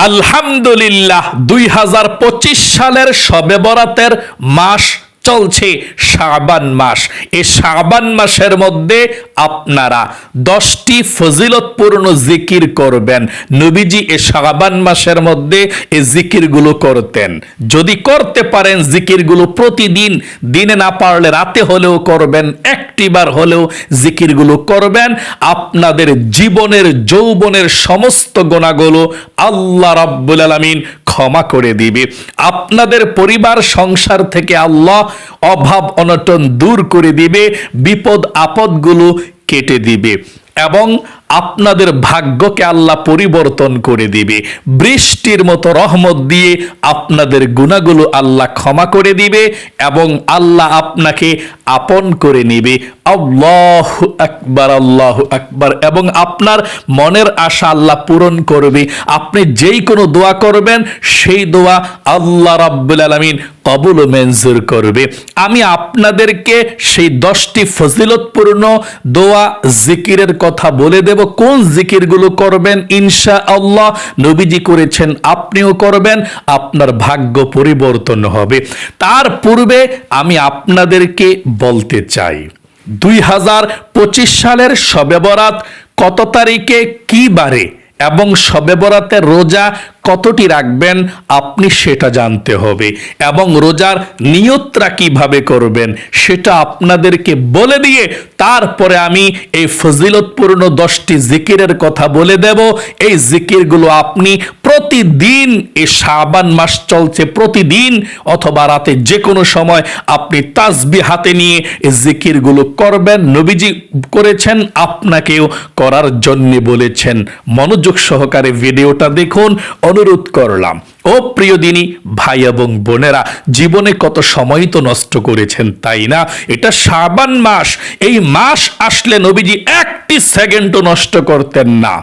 আলহামদুলিল্লাহ দুই হাজার পঁচিশ সালের সবে বরাতের মাস চলছে শাবান মাস। এই শাবান মাসের মধ্যে আপনারা দশটি ফজিলতপূর্ণ জিকির করবেন। নবীজি এ শাবান মাসের মধ্যে এই জিকিরগুলো করতেন। যদি করতে পারেন জিকিরগুলো প্রতিদিন, দিনে না পারলে রাতে হলেও করবেন, একটিবার হলেও জিকিরগুলো করবেন। আপনাদের জীবনের, যৌবনের সমস্ত গোনাগুলো আল্লাহ রাব্বুল আলামিন ক্ষমা করে দিবে। আপনাদের পরিবার, সংসার থেকে আল্লাহ অভাব অনটন দূর করে দিবে বিপদ আপদগুলো কেটে দিবে। এবং আপনাদের ভাগ্যকে আল্লাহ পরিবর্তন করে দিবে। বৃষ্টির মতো রহমত দিয়ে আপনাদের গুণাগুলো আল্লাহ ক্ষমা করে দিবে এবং আল্লাহ আপনাকে আপন করে নিবে। আল্লাহ আকবার আল্লাহ আকবার এবং আপনার মনের আশা আল্লাহ পূরণ করবে। আপনি যেই কোনো দোয়া করবেন, সেই দোয়া আল্লাহ রাব্বুল আলামিন কবুল মঞ্জুর করবে। আমি আপনাদেরকে সেই দশটি ফজিলতপূর্ণ দোয়া, জিকিরের কথা বলে দেব। কোন জিকিরগুলো করবেন? ইনশা আল্লাহ নবীজি করেছেন, আপনিও করবেন, আপনার ভাগ্য পরিবর্তন হবে। তার পূর্বে আমি আপনাদেরকে বলতে চাই, দুই হাজার পঁচিশ সালের সবে বরাত কত তারিখে, কি বারে? এবং সবে বরাতের রোজা কতটি রাখবেন আপনি সেটা জানতে হবে। এবং রোজার নিয়তরা কীভাবে করবেন সেটা আপনাদেরকে বলে দিয়ে তারপরে আমি এই ফজিলতপূর্ণ দশটি জিকিরের কথা বলে দেব। এই জিকিরগুলো আপনি প্রতিদিন এই শাবান মাস চলছে প্রতিদিন অথবা রাতে যে কোনো সময় আপনি তাজবি হাতে নিয়ে এই জিকিরগুলো করবেন। নবীজি করেছেন, আপনাকেও করার জন্য বলেছেন। মনোযোগ সহকারে ভিডিওটা দেখুন। অনুরোধ করলাম। ও প্রিয় দিনী, ভাই এবং বোনেরা, জীবনে কত সময় তো নষ্ট করেছেন, তাই না? এটা শাবান মাস। এই মাস আসলে নবীজি একটি সেকেন্ডও নষ্ট করতেন না।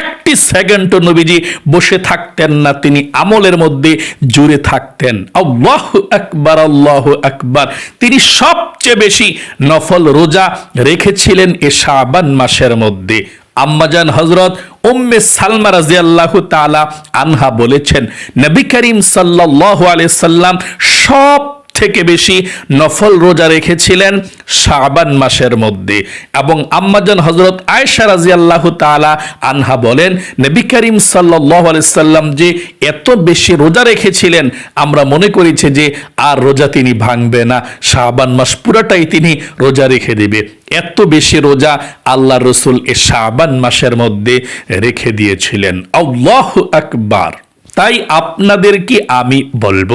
একটি সেকেন্ডও নবীজি বসে থাকতেন না, তিনি আমলের মধ্যে জুড়ে থাকতেন। আল্লাহ আকবার আল্লাহ আকবার। তিনি সবচেয়ে বেশি নফল রোজা রেখেছিলেন এ শাবান মাসের মধ্যে। আম্মাজান হজরত উম্মে সালমা রাজিয়াল্লাহু তালা আনহা বলেছেন নবী করিম সাল্লাহ আলিয়া সাল্লাম সব থেকে বেশি নফল রোজা রেখেছিলেন শাবান মাসের মধ্যে। এবং আম্মাজান হজরত আয়েশা রাজিয়াল্লাহু তাআলা আনহা বলেন, নবী করিম সাল্লাল্লাহু সাল্লাম যে এত বেশি রোজা রেখেছিলেন, আমরা মনে করেছি যে আর রোজা তিনি ভাঙবে না। শাবান মাস পুরাটাই তিনি রোজা রেখে দেবে। এত বেশি রোজা আল্লাহ রসুল এ শাবান মাসের মধ্যে রেখে দিয়েছিলেন। আল্লাহ আকবার। তাই আপনাদেরকে আমি বলব,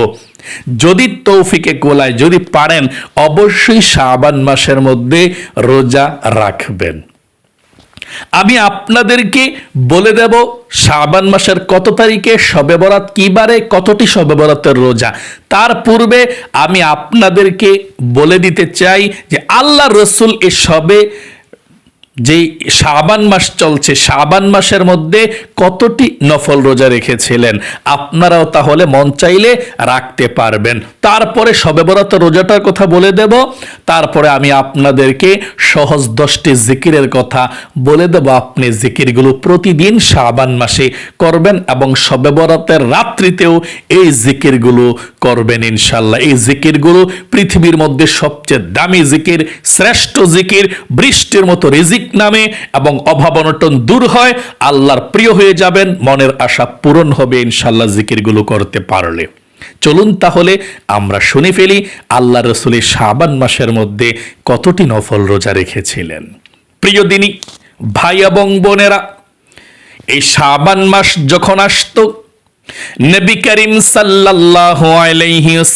যদি তৌফিকে কোলায় যদি পারেন, অবশ্যই শাবান মাসের মধ্যে রোজা রাখবেন। আমি আপনাদেরকে বলে দেব, শাবান মাসের কত তারিখে শবে বরাত কি বারে, কতটি শবে বরাতের রোজা? তার পূর্বে আমি আপনাদেরকে বলে দিতে চাই যে আল্লাহ রসুল এ সবে যেই শাবান মাস চলছে, শাবান মাসের মধ্যে কতটি নফল রোজা রেখেছিলেন? আপনারাও তাহলে মন চাইলে রাখতে পারবেন। তারপরে সবে বরাত রোজাটার কথা বলে দেব। তারপরে আমি আপনাদেরকে সহজ দশটি জিকিরের কথা বলে দেব। আপনি জিকিরগুলো প্রতিদিন শাবান মাসে করবেন এবং সবে বরাতের রাত্রিতেও এই জিকিরগুলো করবেন ইনশাল্লাহ এই জিকিরগুলো পৃথিবীর মধ্যে সবচেয়ে দামি জিকির, শ্রেষ্ঠ জিকির, বৃষ্টির মতো রিজিক নামে এবং অভাব অনটন দূর হয়, আল্লাহর প্রিয় হয়ে যাবেন, মনের আশা পূরণ হবে ইনশাল্লাহ জিকিরগুলো করতে পারলে। চলুন তাহলে আমরা শুনে ফেলি আল্লাহ রসুলের শাবান মাসের মধ্যে কতটি নফল রোজা রেখেছিলেন। প্রিয় দিনী, ভাই এবং বোনেরা, এই শাবান মাস যখন আসতো, নবী করিম সাল্লাল্লাহু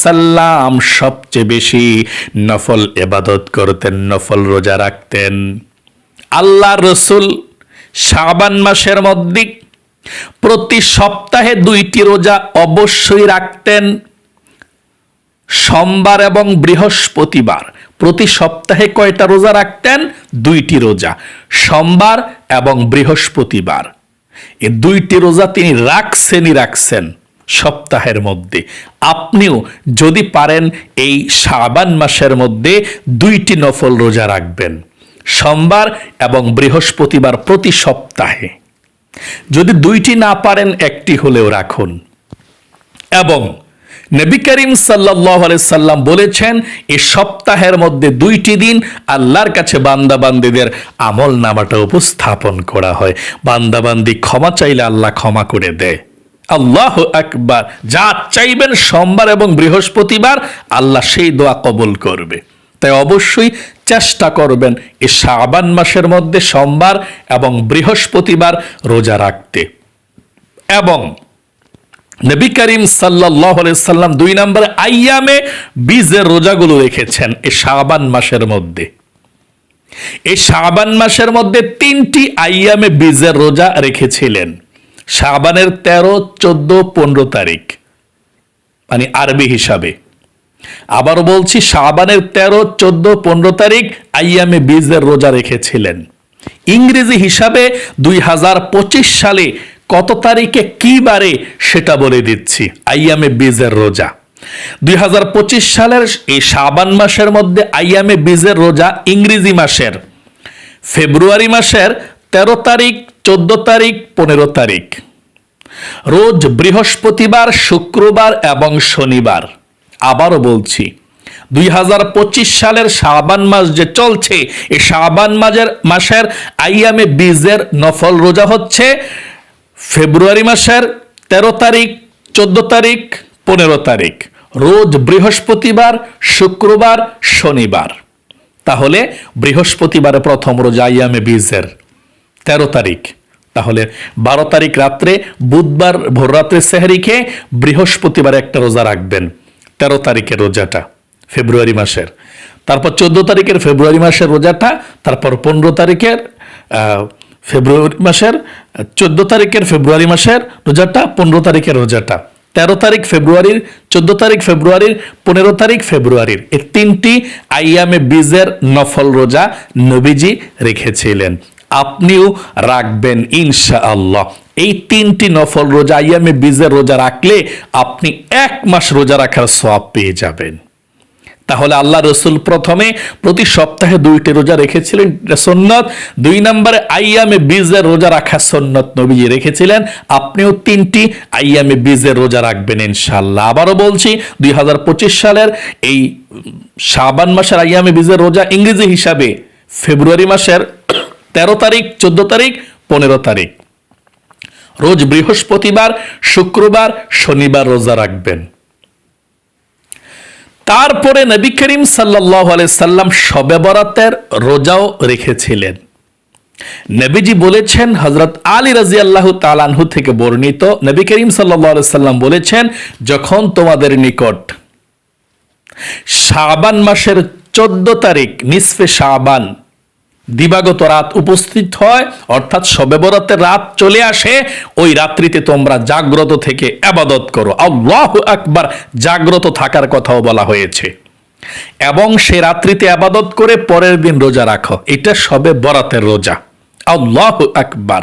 সাল্লাম সবচেয়ে বেশি নফল এবাদত করতেন, নফল রোজা রাখতেন। আল্লাহ রসুল শাবান মাসের মধ্যে প্রতি সপ্তাহে দুইটি রোজা অবশ্যই রাখতেন। সোমবার এবং বৃহস্পতিবার প্রতি সপ্তাহে কয়টা রোজা রাখতেন? দুইটি রোজা, সোমবার এবং বৃহস্পতিবার। এ দুইটি রোজা তিনি রাখছেনই রাখছেন সপ্তাহের মধ্যে। আপনিও যদি পারেন এই শাবান মাসের মধ্যে দুইটি নফল রোজা রাখবেন। সোমবার এবং বৃহস্পতিবার প্রতি সপ্তাহে। যদি দুইটি না পারেন, একটি হলেও রাখুন। এবং নবী করিম সাল্লাহ সাল্লাম বলেছেন এই সপ্তাহের মধ্যে দুইটি দিন আল্লাহর কাছে বান্দাবান্দিদের আমল নামাটা উপস্থাপন করা হয়। বান্দাবান্দি ক্ষমা চাইলে আল্লাহ ক্ষমা করে দেয়। আল্লাহ একবার যা চাইবেন সোমবার এবং বৃহস্পতিবার আল্লাহ সেই দোয়া কবুল করবে। তাই অবশ্যই চেষ্টা করবেন এই শাবান মাসের মধ্যে সোমবার এবং বৃহস্পতিবার রোজা রাখতে। এবং নবী করিম সাল্লাহ সাল্লাম দুই নম্বরে আইয়ামে বীজের রোজাগুলো রেখেছেন এই শাবান মাসের মধ্যে। এই শাবান মাসের মধ্যে তিনটি আইয়ামে বীজের রোজা রেখেছিলেন। শাবানের তেরো, চোদ্দ, পনেরো তারিখ মানে আরবি হিসাবে। আবার বলছি, শাবানের তেরো, চোদ্দ, পনেরো তারিখ আইয়ামে বীজের রোজা রেখেছিলেন। ইংরেজি হিসাবে দুই হাজার পঁচিশ সালে কত তারিখে কি বারে সেটা বলে দিচ্ছি, আইয়ামে বীজের রোজা। দুই সালের এই শাবান মাসের মধ্যে আইয়ামে বীজের রোজা ইংরেজি মাসের। ফেব্রুয়ারি মাসের তেরো তারিখ, চোদ্দ তারিখ, পনেরো তারিখ। রোজ বৃহস্পতিবার, শুক্রবার এবং শনিবার। আবারও বলছি, দুই হাজার পঁচিশ সালের শাবান মাস যে চলছে, এই শাবান মাসের মাসের আইয়ামে বীজের নফল রোজা হচ্ছে ফেব্রুয়ারি মাসের তেরো তারিখ, চোদ্দ তারিখ, পনেরো তারিখ। রোজ বৃহস্পতিবার, শুক্রবার, শনিবার। তাহলে বৃহস্পতিবারে প্রথম রোজা আইয়ামে বীজের তেরো তারিখ। তাহলে বারো তারিখ রাত্রে, বুধবার ভোর রাত্রে সেহারি খেয়ে বৃহস্পতিবার একটা রোজা রাখবেন। তেরো তারিখের রোজাটা, ফেব্রুয়ারি মাসের। তারপর চোদ্দ তারিখের ফেব্রুয়ারি মাসের রোজাটা, তারপর পনেরো তারিখের ফেব্রুয়ারি মাসের, চোদ্দ তারিখের ফেব্রুয়ারি মাসের রোজাটা, পনেরো তারিখের রোজাটা। তেরো তারিখ ফেব্রুয়ারির, চোদ্দ তারিখ ফেব্রুয়ারির, পনেরো তারিখ ফেব্রুয়ারির এই তিনটি আইয়ামে বীজের নফল রোজা নবীজি রেখেছিলেন। আপনিও রাখবেন ইনশা আল্লাহ এই তিনটি নফল রোজা আইয়ামে বীজের রোজা রাখলে আপনি এক মাস রোজা রাখার সব পেয়ে যাবেন। তাহলে আল্লাহ রসুল প্রথমে প্রতি সপ্তাহে দুইটি রোজা রেখেছিলেন সন্ন্যত দুই নম্বরে আইয়ামে বীজের রোজা রাখা সন্ন্যত নবীজি রেখেছিলেন। আপনিও তিনটি আইয়ামে বীজের রোজা রাখবেন ইনশাল্লাহ আবারও বলছি, দুই হাজার পঁচিশ সালের এই শাবান মাসের আইয়ামে বীজের রোজা ইংরেজি হিসাবে ফেব্রুয়ারি মাসের তেরো তারিখ, চোদ্দ তারিখ, পনেরো তারিখ। রোজ বৃহস্পতিবার, শুক্রবার, শনিবার রোজা রাখবেন। তারপরে নবী করিম সাল্লাহ সাল্লাম শবে বরাতের রোজাও রেখেছিলেন। নবীজি বলেছেন হজরত আলী রাজি আল্লাহ তালানহু থেকে বর্ণিত, নবী করিম সাল্লাহ সাল্লাম বলেছেন, যখন তোমাদের নিকট শাবান মাসের চোদ্দ তারিখ, নিসফে শাবান দিবাগত রাত উপস্থিত হয়, অর্থাৎ শবে বরাতের রাত চলে আসে, ওই রাত্রিতে তোমরা জাগ্রত থেকে আবাদত করো। আল্লাহ আকবার, জাগ্রত থাকার কথাও বলা হয়েছে। এবং সে রাত্রিতে আবাদত করে পরের দিন রোজা রাখো। এটা সবে বরাতের রোজা। আল্লাহ আকবার।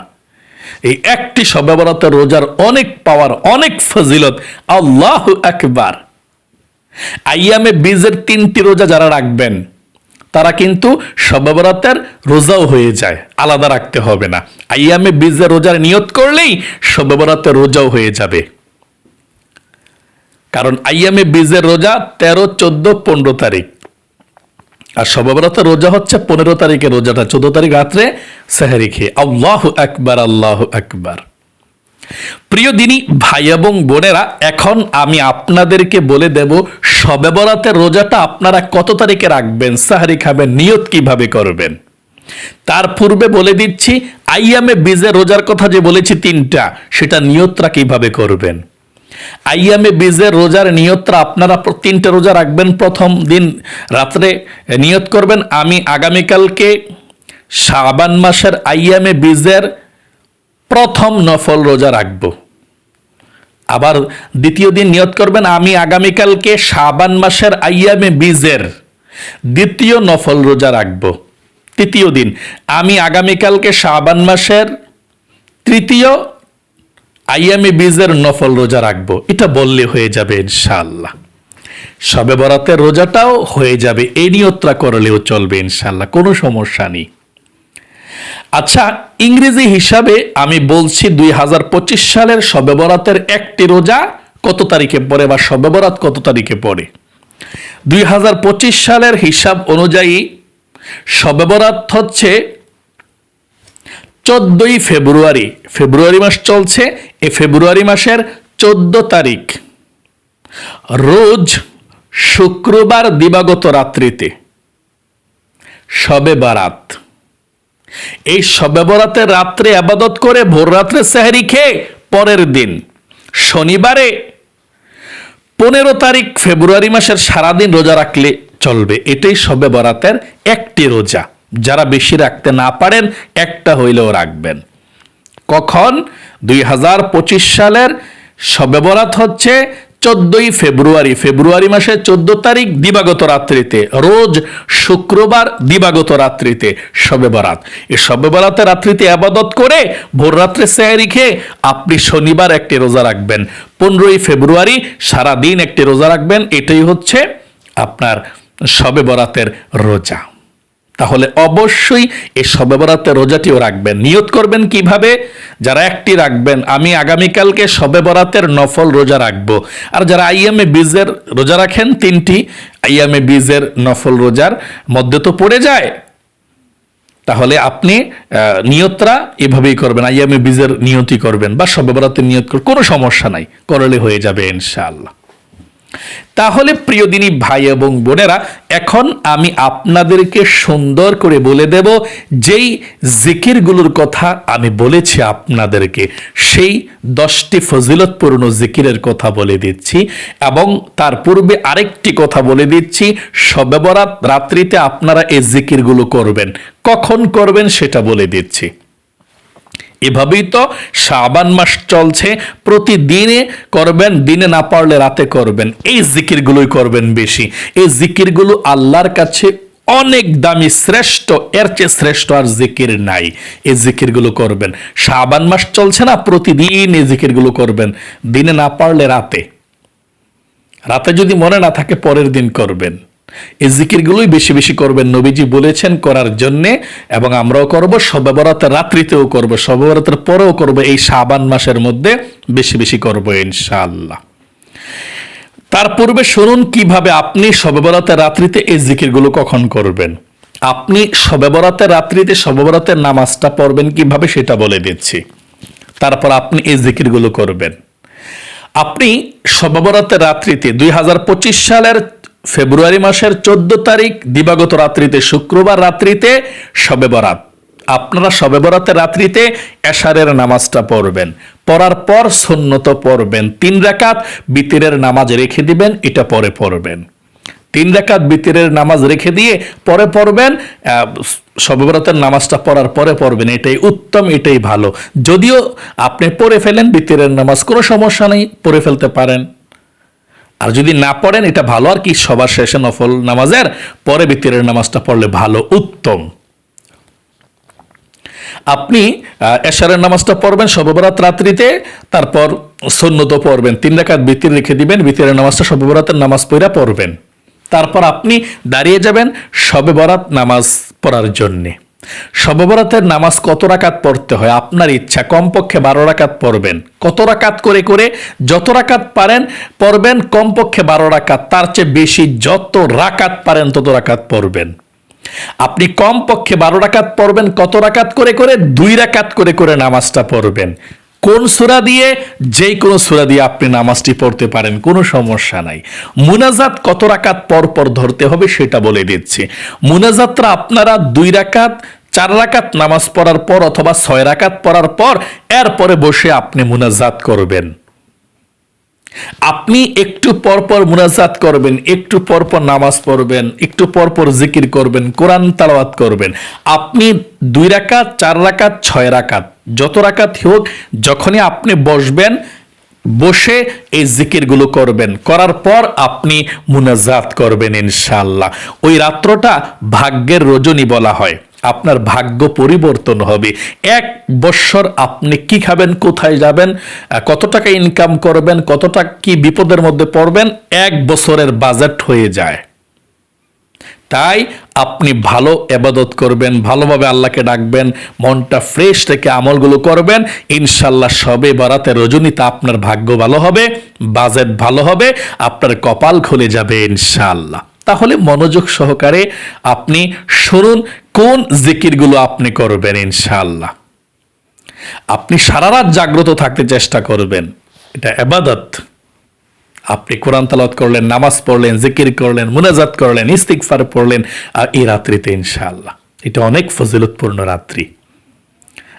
এই একটি সবে বরাতের রোজার অনেক পাওয়ার, অনেক ফজিলত। আল্লাহ আকবার। আইয়ামে বীজের তিনটি রোজা যারা রাখবেন তারা কিন্তু সবাবরাতের রোজাও হয়ে যায়, আলাদা রাখতে হবে না। আইয়ামে বীজের রোজার নিয়ত করলেই সবাবরাতের রোজাও হয়ে যাবে। কারণ আইয়ামে বীজের রোজা তেরো, চোদ্দ, পনেরো তারিখ। আর সবাবরাতের রোজা হচ্ছে পনেরো তারিখের রোজাটা, চোদ্দ তারিখ রাত্রে সেহারি খেয়ে আল্লাহ আকবার আল্লাহ আকবার। প্রিয় দিনী, ভাই এবং বোনেরা, এখন আমি আপনাদেরকে বলে দেব সবে বরাতের রোজাটা আপনারা কত তারিখে রাখবেন, সাহারি খাবেন, নিয়ত কীভাবে করবেন? তার পূর্বে বলে দিচ্ছি, আইয়ামে বীজের রোজার কথা যে বলেছি তিনটা, সেটা নিয়তরা কীভাবে করবেন? আইয়ামে বীজের রোজার নিয়তরা আপনারা তিনটে রোজা রাখবেন, প্রথম দিন রাত্রে নিয়ত করবেন। আমি আগামীকালকে শাবান মাসের আইয়ামে বীজের প্রথম নফল রোজা রাখব। আবার দ্বিতীয় দিন নিয়ত করবেন, আমি আগামীকালকে শাবান মাসের আইয়ামে বীজের দ্বিতীয় নফল রোজা রাখব। তৃতীয় দিন, আমি আগামীকালকে শাবান মাসের তৃতীয় আইয়ামে বীজের নফল রোজা রাখব। এটা বললে হয়ে যাবে ইনশাআল্লাহ। সবে বরাতের রোজাটাও হয়ে যাবে, এই নিয়তটা করলেও চলবে ইনশাআল্লাহ, কোনো সমস্যা নেই। আচ্ছা ইংরেজি হিসাবে আমি বলছি দুই হাজার পঁচিশ সালের শবে বরাতের একটি রোজা কত তারিখে পড়ে বা শবে বরাত কত তারিখে পড়ে? দুই হাজার পঁচিশ সালের হিসাব অনুযায়ী শবে বরাত হচ্ছে চোদ্দই ফেব্রুয়ারি। ফেব্রুয়ারি মাস চলছে, এ ফেব্রুয়ারি মাসের চোদ্দ তারিখ। রোজ শুক্রবার দিবাগত রাত্রিতে শবে বারাত এই শবে বরাতের রাত্রে আবাদত করে ভোর রাত্রে সেহারি খেয়ে পরের দিন। শনিবারে পনেরো তারিখ ফেব্রুয়ারি মাসের সারাদিন রোজা রাখলে চলবে। এটাই শবে বরাতের একটি রোজা। যারা বেশি রাখতে না পারেন, একটা হইলেও রাখবেন। কখন? দুই হাজার পঁচিশ সালের শবে বরাত হচ্ছে চোদ্দই ফেব্রুয়ারি ফেব্রুয়ারি মাসের চোদ্দ তারিখ দিবাগত রাত্রিতে, রোজ শুক্রবার দিবাগত রাত্রিতে শবে বরাত। এই শবে বরাতে রাত্রিতে আবাদত করে ভোর রাত্রে সেয়ারি খেয়ে আপনি শনিবার একটি রোজা রাখবেন। পনেরোই ফেব্রুয়ারি সারা দিন একটি রোজা রাখবেন, এটাই হচ্ছে আপনার শবে বরাতের রোজা। তাহলে অবশ্যই এই শবে বরাতের রোজাটিও রাখবেন। নিয়ত করবেন কীভাবে? যারা একটি রাখবেন, আমি আগামীকালকে শবে বরাতের নফল রোজা রাখব। আর যারা আইএমএ বীজের রোজা রাখেন, তিনটি আইএমএ বীজের নফল রোজার মধ্যে তো পড়ে যায়। তাহলে আপনি নিয়তরা এভাবেই করবেন আইএমএ বীজের নিয়তি করবেন বা শবে বরাতের নিয়ত কোনো সমস্যা নাই, করলে হয়ে যাবে ইনশাআল্লাহ। তাহলে প্রিয় দিনী ভাই এবং বোনেরা, এখন আমি আপনাদেরকে সুন্দর করে বলে দেব যেই জিকিরগুলোর কথা আমি বলেছি আপনাদেরকে, সেই দশটি ফজিলতপূর্ণ জিকিরের কথা বলে দিচ্ছি এবং তার পূর্বে আরেকটি কথা বলে দিচ্ছি। শবে বরাত রাত্রিতে আপনারা এই জিকিরগুলো করবেন। কখন করবেন সেটা বলে দিচ্ছি। এভাবেই তো শাবান মাস চলছে। প্রতিদিনে করবেন, দিনে না পারলে রাতে করবেন। এই জিকিরগুলোই করবেন বেশি। এই জিকিরগুলো আল্লাহর কাছে অনেক দামি, শ্রেষ্ঠ, এর চেয়ে শ্রেষ্ঠ আর জিকির নাই। এই জিকিরগুলো করবেন। শাবান মাস চলছে না প্রতিদিন এই জিকিরগুলো করবেন। দিনে না পারলে রাতে। রাতে যদি মনে না থাকে, পরের দিন করবেন। এই জিকিরগুলোই বেশি বেশি করবেন। নবীজি বলেছেন, করার জন্যে এবং আমরাও করব সবে বরাতের রাত্রিতেও করব সবে বরাতের পরেও করব, এই শাবান মাসের মধ্যে বেশি বেশি করব ইনশাআল্লাহ। তার পূর্বে শুনুন, কীভাবে আপনি সবেবরাতের রাত্রিতে এই জিকিরগুলো কখন করবেন। আপনি সবে বরাতের রাত্রিতে সবেবরাতের নামাজটা পড়বেন কীভাবে সেটা বলে দিচ্ছি। তারপর আপনি এই জিকিরগুলো করবেন। আপনি সববরাতের রাত্রিতে দুই হাজার পঁচিশ সালের ফেব্রুয়ারি মাসের চোদ্দ তারিখ, দিবাগত রাত্রিতে শুক্রবার রাত্রিতে শবে বরাত। আপনারা শবে বরাতের রাত্রিতে এশারের নামাজটা পড়বেন। পড়ার পর সন্ন্যত পড়বেন। তিন রাকাত বিতিরের নামাজ রেখে দিবেন, এটা পরে পড়বেন। তিন রাকাত বিতিরের নামাজ রেখে দিয়ে পরে পড়বেন সববরাতের নামাজটা পড়ার পরে পড়বেন। এটাই উত্তম, এটাই ভালো। যদিও আপনি পড়ে ফেলেন বিতিরের নামাজ, কোনো সমস্যা নেই, পড়ে ফেলতে পারেন। আর যদি না পড়েন, এটা ভালো। আর কি, সবার শেষে নফল নামাজের পরে বিতিরের নামাজটা পড়লে ভালো, উত্তম। আপনি এশারের নামাজটা পড়বেন সববরাত রাত্রিতে, তারপর সন্ন্যত পড়বেন। তিন রাকাত বিতির রেখে দিবেন, বিতিরের নামাজটা সববরাতের নামাজ পড়া পড়বেন। তারপর আপনি দাঁড়িয়ে যাবেন শবে বরাত নামাজ পড়ার জন্যে। শবে বরাতের নামাজ কত রাকাত পড়তে হয়? আপনার ইচ্ছা। কমপক্ষে বারো রাকাত পড়বেন। কত রাকাত করে করে যত রাকাত পারেন, পড়বেন, কমপক্ষে বারো রাকাত। তার চেয়ে বেশি যত রাকাত পারেন, তত রাকাত পড়বেন। আপনি কমপক্ষে বারো রাকাত পড়বেন, কত রাকাত করে করে? দুই রাকাত করে করে নামাজটা পড়বেন। কোন সুরা দিয়ে? যেই কোনো সুরা দিয়ে আপনি নামাজটি পড়তে পারেন, কোনো সমস্যা নাই। মুনাজাত কত রাকাত পর পর ধরতে হবে সেটা বলে দিচ্ছি। মুনাজাতরা আপনারা দুই রাকাত, চার রাকাত নামাজ পড়ার পর অথবা ছয় রাকাত পড়ার পর এরপরে বসে আপনি মুনাজাত করবেন। আপনি একটু পরপর মুনাজাত করবেন, একটু পরপর নামাজ পড়বেন, একটু পরপর জিকির করবেন, কোরআন তালাওয়াত করবেন। আপনি দুই রাকাত, চার রাকাত, ছয় রাকাত যত রাকাত হোক, যখনই আপনি বসবেন, বসে এই জিকিরগুলো করবেন। করার পর আপনি মুনাজাত করবেন ইনশাল্লাহ ওই রাত্রটা ভাগ্যের রজনী বলা হয়। আপনার ভাগ্য পরিবর্তন হবে। এক বৎসর আপনি কি খাবেন, কোথায় যাবেন, কত টাকা ইনকাম করবেন কত টাকা কি বিপদের মধ্যে পড়বেন, এক বছরের বাজেট হয়ে যায়। তাই আপনি ভালো এবাদত করবেন, ভালোভাবে আল্লাহকে ডাকবেন, মনটা ফ্রেশ রেখে আমলগুলো করবেন, ইনশাল্লাহ সবে বরাতে রজনীতে আপনার ভাগ্য ভালো হবে বাজেট ভালো হবে, আপনার কপাল খুলে যাবে ইনশাল্লাহ। তাহলে মনোযোগ সহকারে আপনি শুনুন কোন জিকিরগুলো আপনি করবেন ইনশাল্লাহ। আপনি সারা রাত জাগ্রত থাকতে চেষ্টা করবেন। এটা এবাদত। আপনি কোরআন তালাত করলেন, নামাজ পড়লেন, জিকির করলেন, মুনাজাত করলেন ইস্তিকফার পড়লেন, আর এই রাত্রিতে ইনশাল্লাহ এটা অনেক ফজিলতপূর্ণ রাত্রি।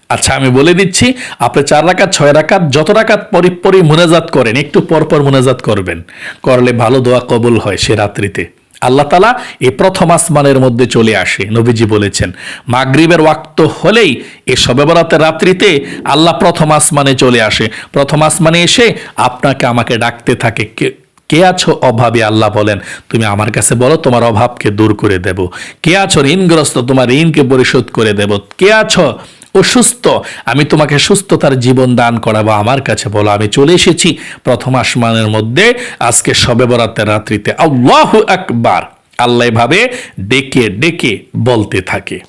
আচ্ছা আমি বলে দিচ্ছি, আপনি চার রাকাত, ছয় রাকাত, যত রাকাত পরি পরি মুনাজাত করেন, একটু পর পর মুনাজাত করবেন। করলে ভালো দোয়া কবুল হয় সে রাত্রিতে। আল্লাহ তালা এ প্রথম আসমানের মধ্যে চলে আসে, নবীজি বলেছেন। মাগরিবের ওয়াক্ত হলেই এ সবে বরাতের রাত্রিতে আল্লাহ প্রথম আসমানে চলে আসে। প্রথম আসমানে এসে আপনাকে আমাকে ডাকতে থাকে। কে আছো অভাবে? আল্লাহ বলেন, তুমি আমার কাছে বলো, তোমার অভাবকে দূর করে দেব। কে আছো ঋণগ্রস্ত? তোমার ঋণকে পরিশোধ করে দেব। কে আছো অসুস্থ আমি তোমাকে সুস্থতার জীবন দান করাবো আমার কাছে বলো। আমি চলে এসেছি প্রথম আসমানের মধ্যে। আজকে সবে বরাতের রাত্রিতে আল্লাহ আকবার। আল্লাহ ভাবে ডেকে ডেকে বলতে থাকে।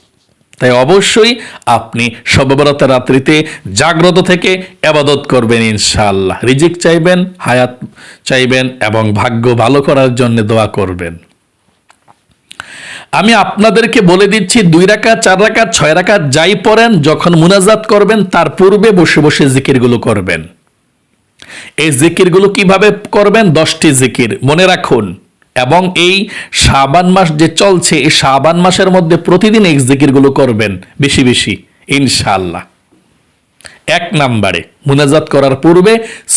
তাই অবশ্যই আপনি সবে বরাতের রাত্রিতে জাগ্রত থেকে আবাদত করবেন ইনশাআল্লাহ। রিজিক চাইবেন, হায়াত চাইবেন এবং ভাগ্য ভালো করার জন্য দোয়া করবেন। আমি আপনাদেরকে বলে দিচ্ছি, দুই রাকা চার রাকা ছয় রাকা যাই পড়েন, যখন মুনাজাত করবেন, তার পূর্বে বসে বসে জিকিরগুলো করবেন। এই জিকিরগুলো কীভাবে করবেন? দশটি জিকির। মনে রাখুন, এবং এই শাবান মাস যে চলছে, এই শাবান মাসের মধ্যে প্রতিদিন এই জিকিরগুলো করবেন, বেশি বেশি ইনশাল্লাহ এক নাম্বারে, মুনাজাত করার পূর্বে,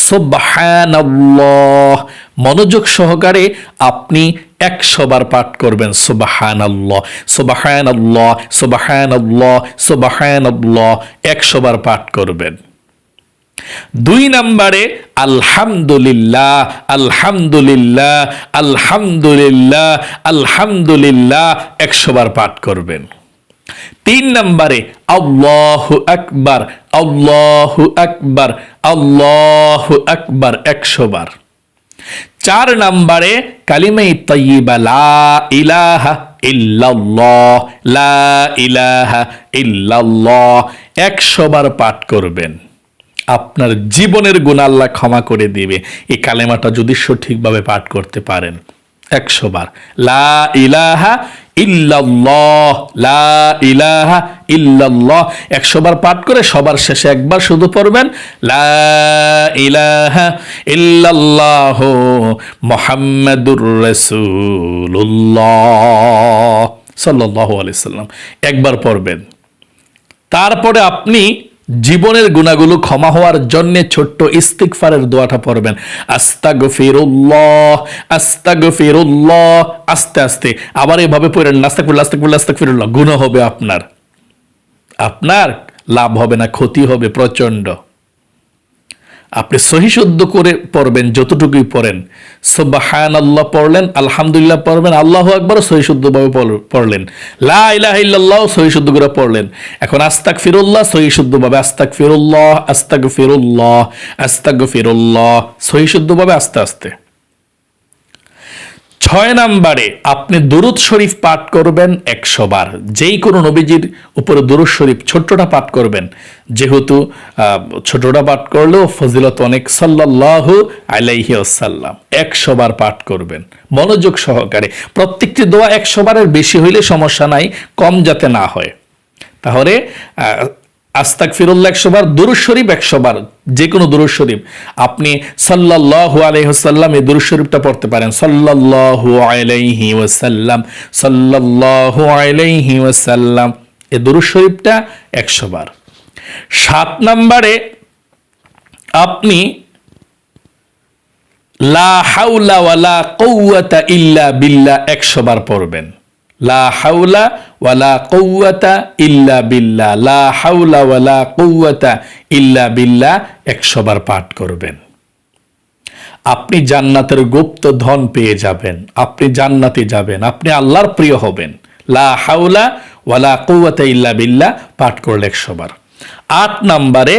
সুবহানাল্লাহ, মনোযোগ সহকারে আপনি একশো বার পাঠ করবেন, সুবাহানাল্লাহ সুবাহানাল্লাহ সুবাহানাল্লাহ সুবাহানাল্লাহ, একশো বার পাঠ করবেন। দুই নম্বরে, আলহামদুলিল্লাহ আলহামদুলিল্লাহ আলহামদুলিল্লাহ আলহামদুলিল্লাহ, একশো বার পাঠ করবেন। তিন নম্বরে, আল্লাহ আকবার আল্লাহ আকবার আল্লাহ আকবার, একশো বার। চার নম্বরে কালিমাই তৈবা লা ইলাহা লা ইলাহা একশো বার পাঠ করবেন। আপনার জীবনের গুণ আল্লাহ ক্ষমা করে দিবে। এই কালেমাটা যদি সঠিকভাবে পাঠ করতে পারেন। একশো বার। লা ইলাহা ইল্লাল্লাহ, লা ইলাহা ইল্লাল্লাহ। একশো বার পাঠ করে সবার শেষে একবার শুধু পড়বেন, লা ইলাহা ইল্লাল্লাহ মোহাম্মদুর রসুল্লাহ সাল্লাহ আলাইসাল্লাম একবার পড়বেন। তারপরে আপনি জীবনের গুণাগুলো ক্ষমা হওয়ার জন্য ছোট্ট ইস্তিকফারের দোয়াটা পড়বেন। আস্তাগ ফিরুল্লাহ আস্তাগ ফিরুল্লাহ আস্তে আস্তে। আবার এভাবে পড়েন ফিরুল্লাহ আস্তাক আস্তাক ফিরুল্লাহ গুণ হবে আপনার। আপনার লাভ হবে না, ক্ষতি হবে প্রচণ্ড আপনি সহিশুদ্ধ করে পড়বেন, যতটুকুই পড়েন। সোবাহান আল্লাহ পড়লেন, আলহামদুলিল্লাহ পড়বেন, আল্লাহ একবার সহিশুদ্ধভাবে পড়লেন। লাহ সহিশুদ্ধ করে পড়লেন। এখন আস্তাক ফিরুল্লাহ সহিশুদ্ধভাবে আস্তাক ফিরুল্লাহ আস্তাক ফিরুল্লাহ আস্তাক ফিরুল্লাহ সহিশুদ্ধভাবে আস্তে আস্তে। ছয় নাম্বারে আপনি দুরুদ শরীফ পাঠ করবেন একশো বার। যেই কোনো নবীজির উপরে দুরুদ শরীফ ছোট্টটা পাঠ করবেন। যেহেতু ছোটটা পাঠ করলেও ফজিলত অনেক সাল্লাহ আলাইহি আসাল্লাম একশো বার পাঠ করবেন। মনোযোগ সহকারে। প্রত্যেকটি দোয়া একশো বারের বেশি হইলে সমস্যা নাই, কম যাতে না হয়। তাহলে আস্তাক ফিরুল্লাহ একশো বার দুরুজ শরীফ একশো বার যে কোনো দুরুজ শরীফ। আপনি সাল্লাহ আলহিহাল্লাম এই দুরুজ শরীফটা পড়তে পারেন। সাল্লাহ আলাইহি ওয়াসাল্লাম সাল্লাহ আলাইহি ওয়াসাল্লাম, এই দুরুজ শরীফটা একশো বার সাত নম্বরে আপনি লা হাউলা ওয়ালা কৌয়াতা ইল্লা বিল্লা একশো বার পড়বেন। লা হাউলা ইল্লা বিল্লা লা হাউলা ওয়ালা কৌয়াতা ইল্লা বিল্লা একশো পাঠ করবেন। আপনি জান্নাতের গুপ্ত ধন পেয়ে যাবেন, আপনি জান্নাতে যাবেন, আপনি আল্লাহর প্রিয় হবেন। লা হাউলা ওয়ালা কৌয়াতা ইল্লা বিল্লা পাঠ করলে একশো বার। আট নম্বরে,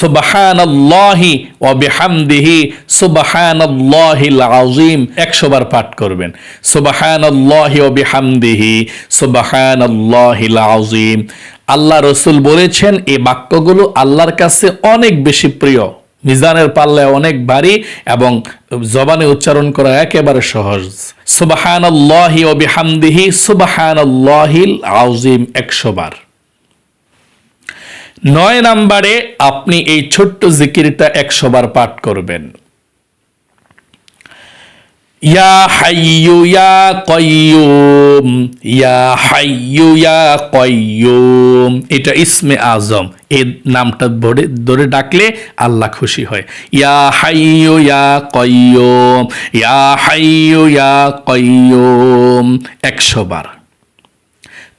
সুবহানাল্লাহি ওয়া বিহামদিহি, সুবহানাল্লাহিল আযীম। 100 বার পাঠ করবেন। সুবহানাল্লাহি ওয়া বিহামদিহি, সুবহানাল্লাহিল আযীম। আল্লাহ রসুল বলেছেন, এই বাক্যগুলো আল্লাহর কাছে অনেক বেশি প্রিয়। মিজানের পাল্লায় অনেক ভারী এবং জবানে উচ্চারণ করা একেবারে সহজ। সুবহানাল্লাহি ওয়া বিহামদিহি, সুবহানাল্লাহিল আযীম। 100 বার। নয় নাম্বারে আপনি এই ছোট্ট জিকিরটা একশোবার পাঠ করবেন। ইয়া হাইয়ু, ইয়া কয়্যুম ইয়া হাইয়ু, ইয়া কয়্যুম এটা ইসমে আজম। এই নামটা ধরে ধরে ডাকলে আল্লাহ খুশি হয়। ইয়া হাইয়ু, ইয়া কয়্যুম ইয়া হাইয়ু, ইয়া কয়্যুম একশো বার।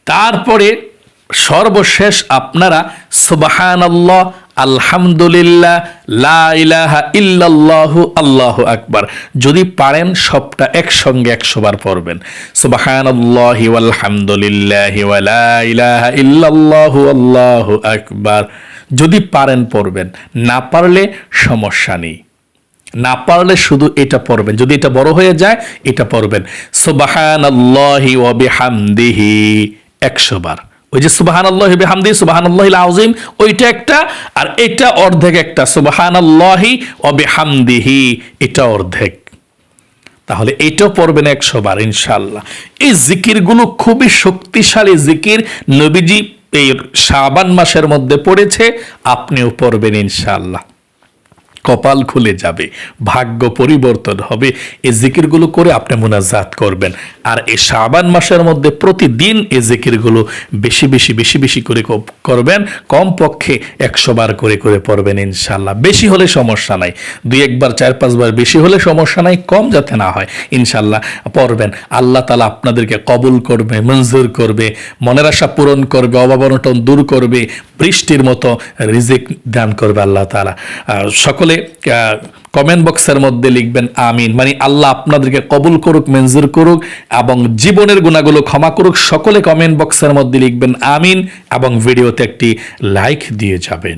তারপরে সর্বশেষ আপনারা সুবাহানাল্লাহ, আলহামদুলিল্লাহ, লা ইলাহা ইল্লাল্লাহু, আল্লাহু আকবার। যদি পারেন সবটা একসঙ্গে একশো বার পড়বেন। সুবাহানাল্লাহি ওয়ালহামদুলিল্লাহি ওয়া লা ইলাহা ইল্লাল্লাহু, আল্লাহু আকবার। যদি পারেন পড়বেন। না পারলে সমস্যা নেই। না পারলে শুধু এটা পড়বেন। যদি এটা বড় হয়ে যায়, এটা পড়বেন। সুবাহানাল্লাহি ওয়া বিহামদিহি একশো বার ওই যে সুবাহান আল্লাহ বেহামদি সুবাহান আল্লাহ ওইটা একটা, আর এটা অর্ধেক একটা সুবাহান আল্লাহি অবেহামদিহি এটা অর্ধেক। তাহলে এটাও পড়বেন একশো বার ইনশাল্লাহ এই জিকিরগুলো খুবই শক্তিশালী জিকির, নবীজি এই শাবান মাসের মধ্যে পড়েছে, আপনিও পড়বেন ইনশাল্লাহ কপাল খুলে যাবে ভাগ্য পরিবর্তন হবে। এই জিকিরগুলো করে আপনি মোনাজাত করবেন। আর এই শাবান মাসের মধ্যে প্রতিদিন এই জিকিরগুলো বেশি বেশি বেশি বেশি করে করবেন। কমপক্ষে একশো বার করে করে পড়বেন ইনশাল্লাহ বেশি হলে সমস্যা নাই। দুই একবার চার পাঁচবার বেশি হলে সমস্যা নাই কম যাতে না হয় ইনশাল্লাহ পড়বেন। আল্লাহ তালা আপনাদেরকে কবুল করবে মঞ্জুর করবে মনের আশা পূরণ করবে অভাব অনটন দূর করবে বৃষ্টির মতো রিজিক দান করবে আল্লাহ তালা আহ, সকলে কমেন্ট বক্সের মধ্যে লিখবেন আমিন। মানে আল্লাহ আপনাদেরকে কবুল করুক, মঞ্জুর করুক এবং জীবনের গুণাগুলো ক্ষমা করুক। সকলে কমেন্ট বক্সের মধ্যে লিখবেন আমিন এবং ভিডিওতে একটি লাইক দিয়ে যাবেন।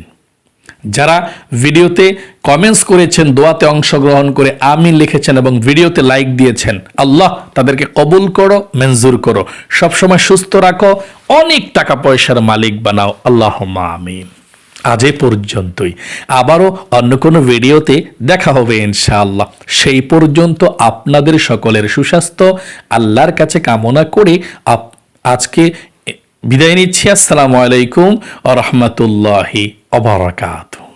যারা ভিডিওতে কমেন্টস করেছেন, দোয়াতে অংশগ্রহণ করে আমিন লিখেছেন এবং ভিডিওতে লাইক দিয়েছেন, আল্লাহ তাদেরকে কবুল করো, মঞ্জুর করো। সবসময় সুস্থ রাখো, অনেক টাকা পয়সার মালিক বানাও। আল্লাহ আমিন। আজ এ পর্যন্তই। আবারও অন্য কোনো ভিডিওতে দেখা হবে ইনশাআল্লাহ। সেই পর্যন্ত আপনাদের সকলের সুস্বাস্থ্য, আল্লাহর কাছে কামনা করে আজকে বিদায় নিচ্ছি। আসসালামু আলাইকুম আ রহমতুল্লাহি অবরাকাতু